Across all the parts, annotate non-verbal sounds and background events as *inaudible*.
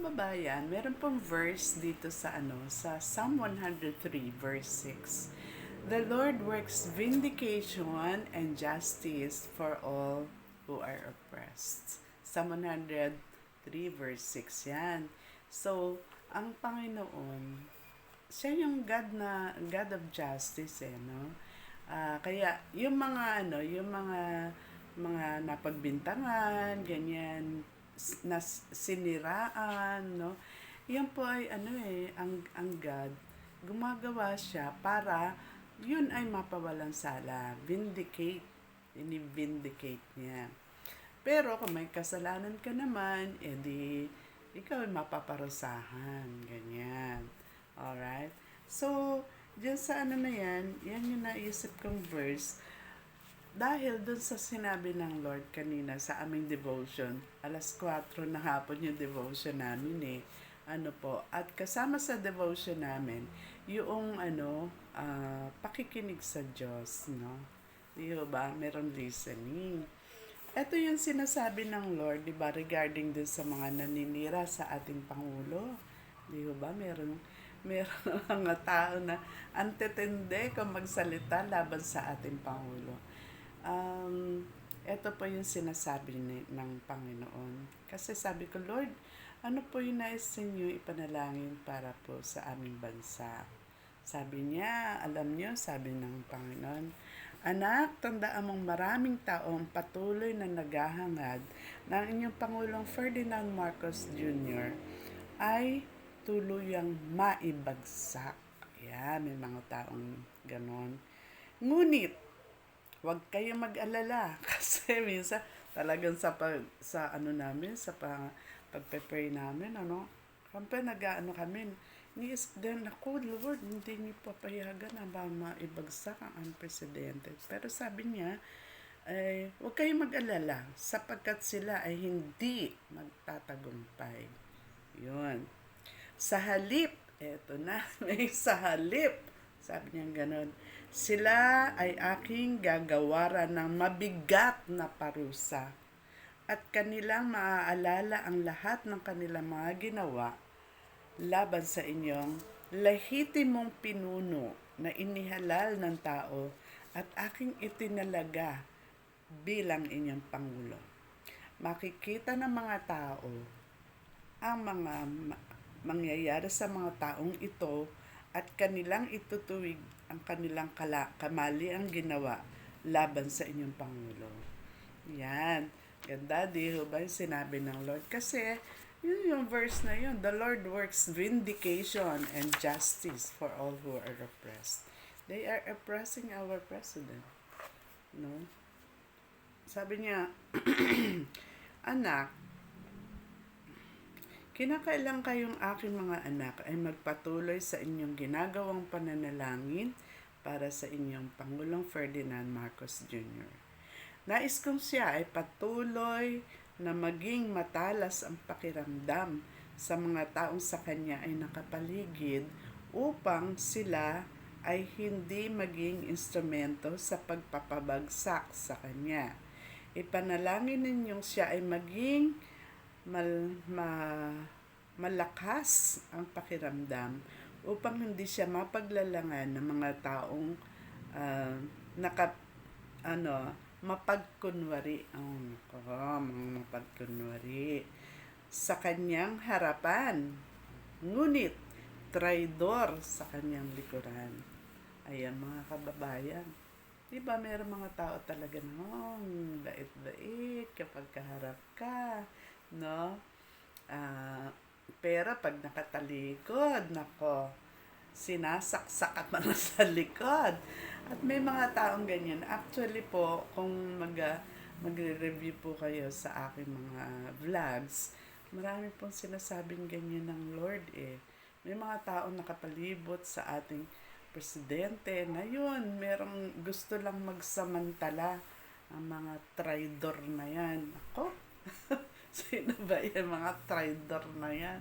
kababayan, meron pong verse dito sa ano, sa Psalm 103 verse 6. The Lord works vindication and justice for all who are oppressed. Psalm 103 verse 6 yan. So, ang Panginoon, siya yung God na God of justice eh, no? Ah, kaya yung mga ano, yung mga mga napagbintangan, ganyan, na siniraan, no? Yan po ay ano eh, ang, ang God, gumagawa siya para yun ay mapawalang sala. Vindicate. Ini-vindicate niya. Pero kung may kasalanan ka naman, edi ikaw ay mapaparusahan. Ganyan. Alright? So, dyan sa ano na yan, yan yung naisip kong verse. Dahil dun sa sinabi ng Lord kanina sa aming devotion, alas 4 na hapon yung devotion namin eh. Ano po, at kasama sa devotion namin, yung ano, ah, pakikinig sa Diyos, no? Di ba? Meron listening. Ito yung sinasabi ng Lord, di ba, regarding dun sa mga naninira sa ating Pangulo. Di ba? Meron, meron *laughs* mga tao na antetende kung magsalita laban sa ating Pangulo. Um, ito po yung sinasabi ni, ng Panginoon. Kasi sabi ko, Lord, ano po yung nais ninyo ipanalangin para po sa aming bansa? Sabi niya, alam niyo, sabi ng Panginoon, Anak, tandaan mong maraming taong patuloy na naghahangad ng inyong Pangulong Ferdinand Marcos Jr. ay tuluyang maibagsak. Yan, may mga taong ganon. Ngunit, huwag kayong mag-alala *laughs* kasi minsan talagang sa pag, sa ano namin sa pag, pagpe-pray namin ano kampe nag-ano kami niisip din ako Lord hindi niyo papayagan na ba maibagsak ang presidente? Pero sabi niya ay huwag kayong mag-alala sapagkat sila ay hindi magtatagumpay. Yun. Sa halip eto na *laughs* may sa halip sabi niya ganon sila ay aking gagawaran ng mabigat na parusa at kanilang maaalala ang lahat ng kanilang mga ginawa laban sa inyong lehitimong pinuno na inihalal ng tao at aking itinalaga bilang inyong Pangulo. Makikita ng mga tao ang mga ma- mangyayari sa mga taong ito at kanilang itutuwig ang kanilang kala, kamali ang ginawa laban sa inyong Pangulo. Yan. Ganda, di ba yung sinabi ng Lord? Kasi, yun yung verse na yun. The Lord works vindication and justice for all who are oppressed. They are oppressing our president. No? Sabi niya, *clears throat* Anak, Kinakailang kayong aking mga anak ay magpatuloy sa inyong ginagawang pananalangin para sa inyong Pangulong Ferdinand Marcos Jr. Nais kong siya ay patuloy na maging matalas ang pakiramdam sa mga taong sa kanya ay nakapaligid upang sila ay hindi maging instrumento sa pagpapabagsak sa kanya. Ipanalangin ninyong siya ay maging mal, ma, malakas ang pakiramdam upang hindi siya mapaglalangan ng mga taong uh, naka, ano, mapagkunwari. Oh, mga mapagkunwari sa kanyang harapan. Ngunit, traidor sa kanyang likuran. Ayan mga kababayan. Di ba meron mga tao talaga na, oh, dait-dait kapag kaharap ka, no? Ah, pero pag nakatalikod, nako, sinasaksak at *laughs* mga sa likod. At may mga taong ganyan. Actually po, kung mag, magre-review po kayo sa aking mga vlogs, marami pong sinasabing ganyan ng Lord eh. May mga taong nakapalibot sa ating presidente na yun, merong gusto lang magsamantala ang mga traidor na yan. Ako, *laughs* *laughs* sino ba yung mga traidor na yan?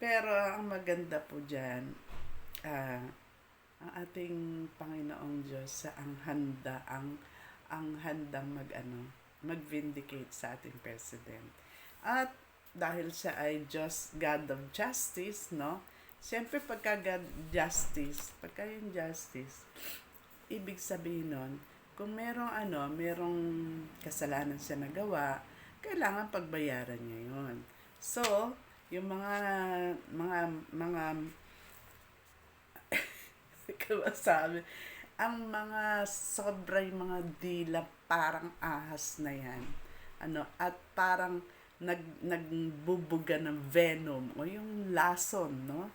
Pero ang maganda po dyan, ah, ang ating Panginoong Diyos sa ang handa, ang ang handang mag ano, mag-vindicate sa ating president. At dahil siya ay just God of justice, no? Siyempre, pagka God justice, pagka yung justice, ibig sabihin nun, kung merong ano, merong kasalanan siya nagawa, kailangan pagbayaran niya yun. So, yung mga, mga, mga, *laughs* sabi, ang mga sobrang mga dila parang ahas na yan. Ano, at parang nag, nagbubuga ng venom o yung lason, no?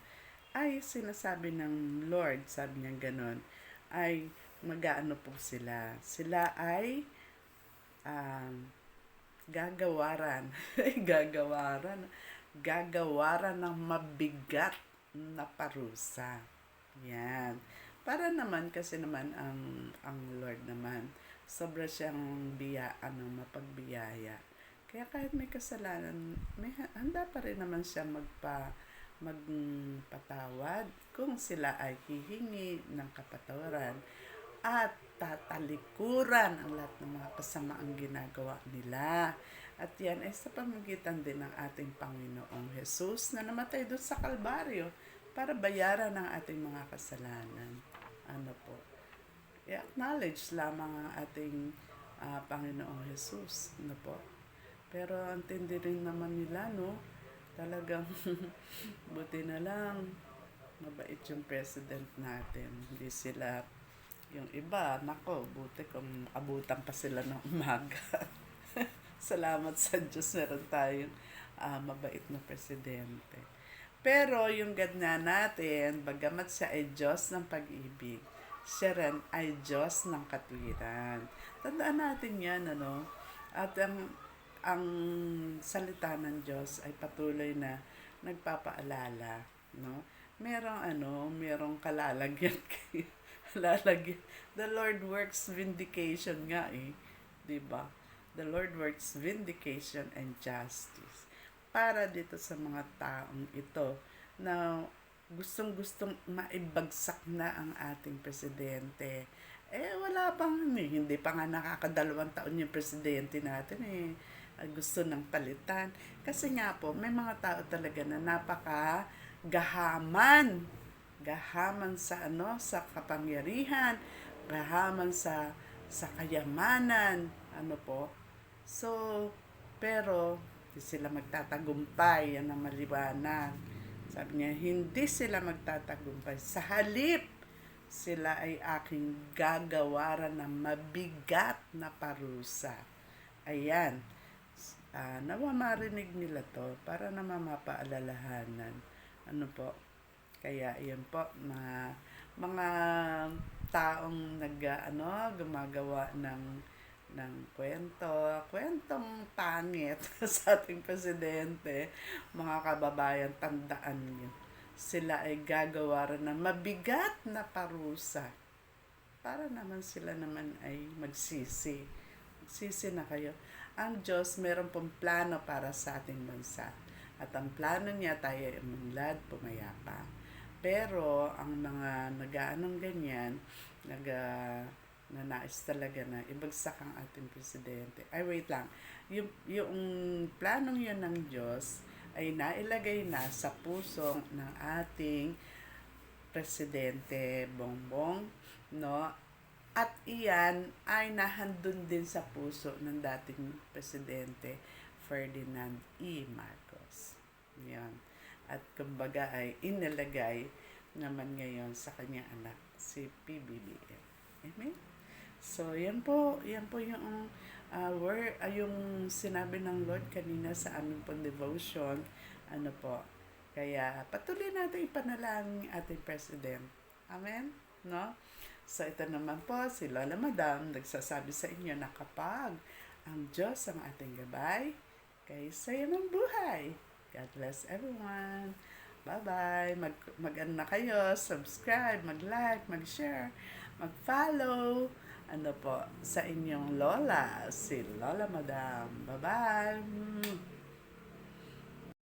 Ay, sinasabi ng Lord, sabi niya ganon, ay magaano po sila. Sila ay um, gagawaran. *laughs* gagawaran. Gagawaran ng mabigat na parusa. Yan. Para naman kasi naman ang ang Lord naman sobra siyang biyaan ng mapagbiyaya. Kaya kahit may kasalanan, may handa pa rin naman siya magpa magpatawad kung sila ay hihingi ng kapatawaran at tatalikuran ang lahat ng mga kasamaang ginagawa nila. At yan ay sa pamagitan din ng ating Panginoong Jesus na namatay doon sa Kalbaryo para bayaran ang ating mga kasalanan. Ano po? I-acknowledge lamang ang ating uh, Panginoong Jesus. Ano po? Pero ang tindi rin naman nila, no? talagang *laughs* buti na lang mabait yung president natin. Hindi sila yung iba, nako, buti kung abutan pa sila ng umaga. *laughs* Salamat sa Diyos, meron tayong uh, mabait na presidente. Pero yung God na natin, bagamat siya ay Diyos ng pag-ibig, siya rin ay Diyos ng katwiran. Tandaan natin yan, ano? At ang ang salita ng Diyos ay patuloy na nagpapaalala, no? Merong ano, merong kalalagyan *laughs* kay lalagyan. The Lord works vindication nga eh, ba? The Lord works vindication and justice para dito sa mga taong ito na gustong-gustong maibagsak na ang ating presidente. Eh, wala pang, eh, hindi pa nga nakakadalawang taon yung presidente natin eh uh, gusto ng palitan. Kasi nga po, may mga tao talaga na napaka gahaman. Gahaman sa ano, sa kapangyarihan, gahaman sa sa kayamanan, ano po. So, pero hindi sila magtatagumpay, yan ang maliwanag. Sabi niya, hindi sila magtatagumpay. Sa halip, sila ay aking gagawaran ng mabigat na parusa. Ayan uh, nawa marinig nila to para naman mapaalalahanan. Ano po? Kaya yun po, mga, mga taong nag, ano, gumagawa ng ng kwento, kwentong pangit *laughs* sa ating presidente, mga kababayan, tandaan niyo. Sila ay gagawa rin ng mabigat na parusa para naman sila naman ay magsisi. Magsisi na kayo ang Diyos meron pong plano para sa ating bansa. At ang plano niya tayo ay umunlad, pumayapa. Pero ang mga nagaanong ganyan, nag uh, na nais talaga na ibagsak ang ating presidente. Ay, wait lang. Yung, yung planong yun ng Diyos ay nailagay na sa puso ng ating presidente Bongbong, no? At iyan ay nahandun din sa puso ng dating presidente Ferdinand E. Marcos. Yan. At kumbaga ay inilagay naman ngayon sa kanyang anak, si PBBM. Amen? So, yan po, yan po yung uh, word, uh, yung sinabi ng Lord kanina sa aming pong devotion. Ano po? Kaya patuloy natin ipanalangin ating President. Amen? No? So ito naman po, si Lola Madam nagsasabi sa inyo na kapag ang Diyos ang ating gabay, kay saya ng buhay. God bless everyone. Bye-bye. Mag, mag na kayo, subscribe, mag-like, mag-share, mag-follow. Ano po, sa inyong Lola, si Lola Madam. Bye-bye.